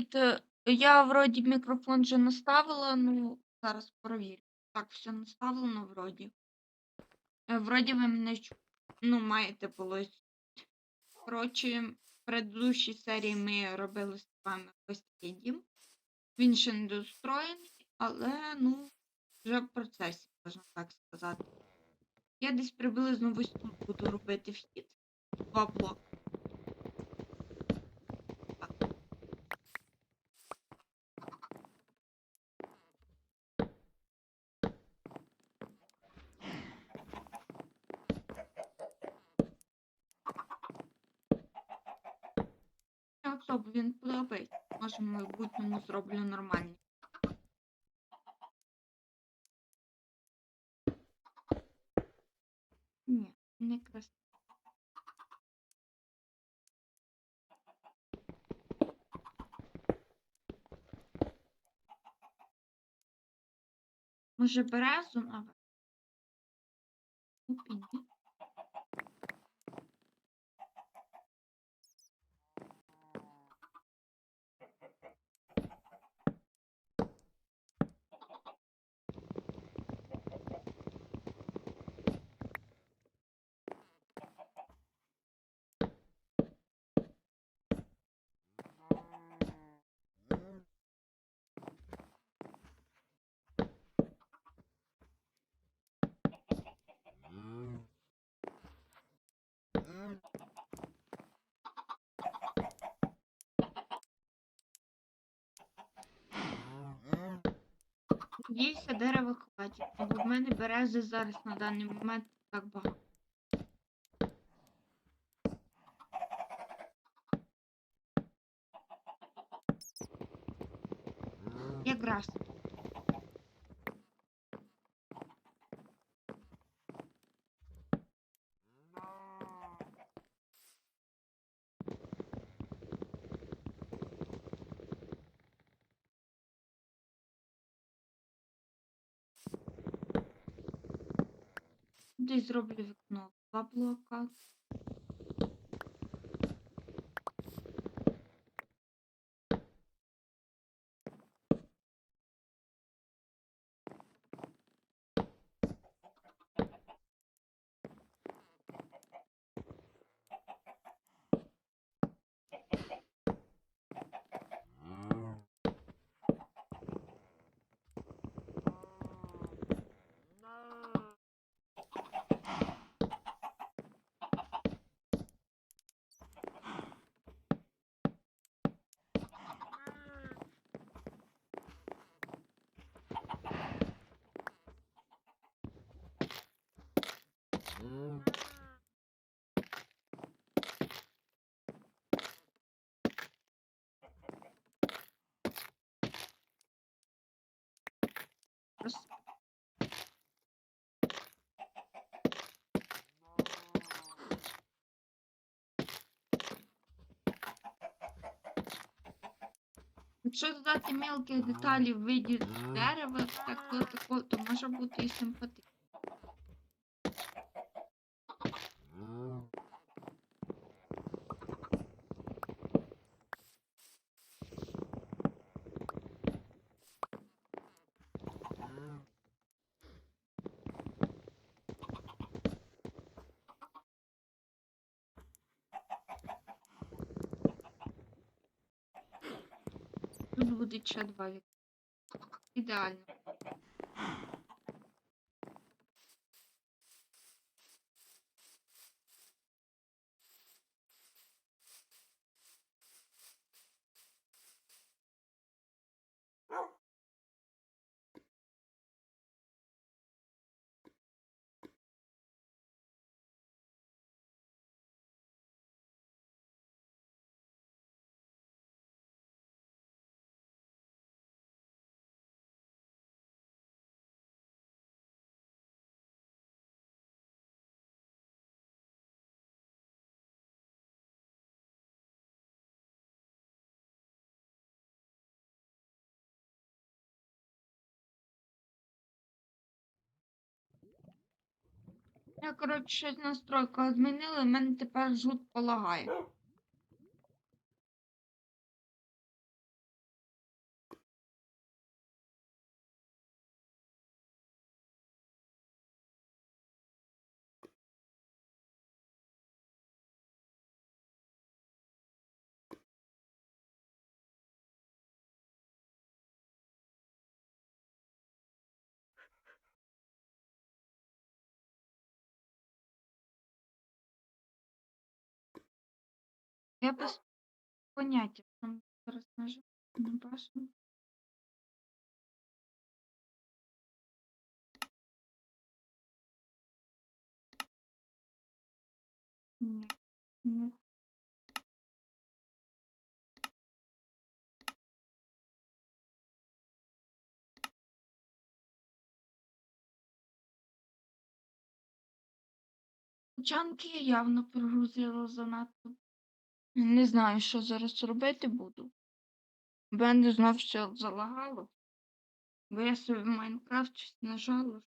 Привіт. Е, Я вроді мікрофон вже наставила, ну зараз перевірю. Так, все наставлено вроді. Е, Вроді ви мене ну, маєте було. Коротше, в предыдущій серії ми робили з вами ось. Він ще не достроєний, але ну, вже в процесі, можна так сказати. Я десь приблизно ось тут буду робити вхід. Два блоки. Стоп, він подобається. Може, в майбутньому зроблю нормальні. Ні, не красиво. Може, березу наве? Опі, ні. Надіюся, дерева хватить, бо в мене берези зараз на даний момент так багато. Якраз. Десь зроблю вікно. Два блока. Якщо додати мелких деталей в виді дерева, такого, такого, то може бути і симпатично. Буде ще два вікна. Ідеально. Я, коротше, щось настройку змінили, в мене тепер жут лагає. Я без поняття, зараз нажу не бачу. Ні, ні. Чанки явно прогрузила занадто. Не знаю, що зараз робити буду. Бо я не знав, що залагало. Бо я собі в Майнкрафт щось нажала.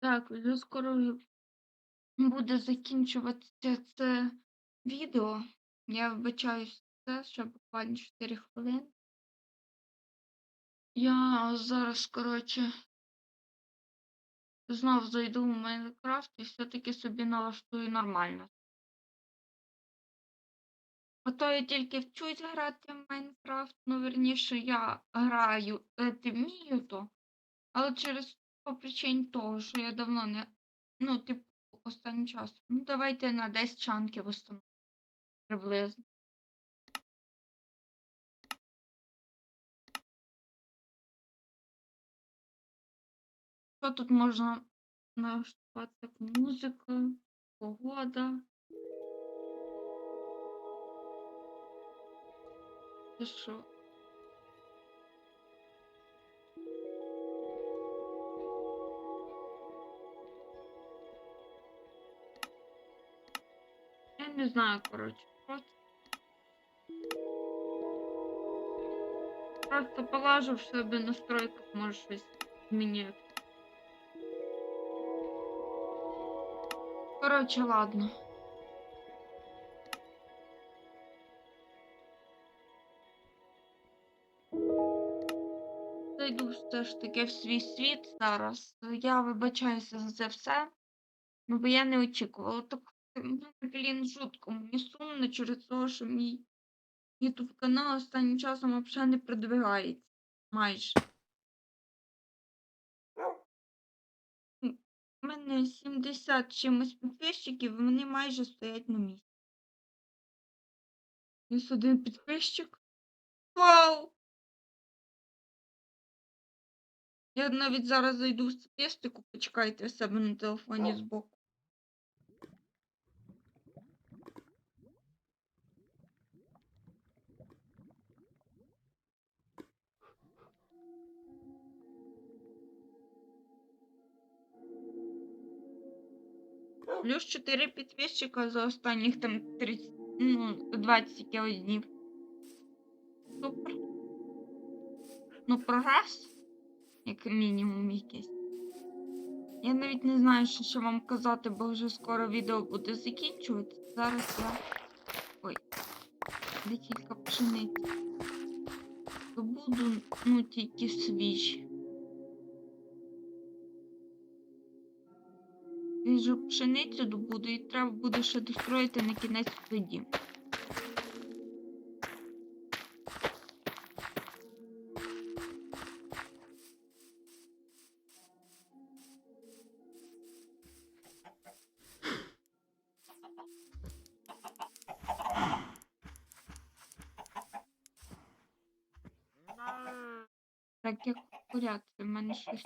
Так, вже скоро буде закінчуватися це відео. Я вибачаюсь це, ще буквально 4 хвилини. Я зараз, коротше, знов зайду в Майнкрафт і все-таки собі налаштую нормально. А то я тільки вчусь грати в Майнкрафт, ну верніше я граю, вмію то, але через по причині того, що я давно не. Ну, типу, останнім часом. Ну, давайте на 10 чанків установимо. Приблизно. Що тут можна налаштувати? Так, Музика, погода. Це що? Не знаю, коротше. Просто, просто полажу в себе настройках, може щось. Коротше, ладно. Зайду все ж таки в свій світ зараз. Я вибачаюся за це все. Ну, бо я не очікувала. Так, ну, блін, жутко. Мені сумно через те, що мій YouTube канал останнім часом взагалі не продвигається. Майже. У мене 70 чимось підписчиків, і вони майже стоять на місці. Ось один підписчик. Вау! Я навіть зараз зайду в статистику, почекайте в себе на телефоні збоку. Плюс 4 підписчика за останніх там 30, ну, 20 якихось днів. Супер. Ну, прогрес, як мінімум якийсь. Я навіть не знаю, що, що вам казати, бо вже скоро відео буде закінчуватися. Зараз я. Ой, декілька пшениць. Буду, ну, тільки свіжі. Пшеницю добуду і треба буде ще достроїти на кінець тоді. Так, як в в мене щось.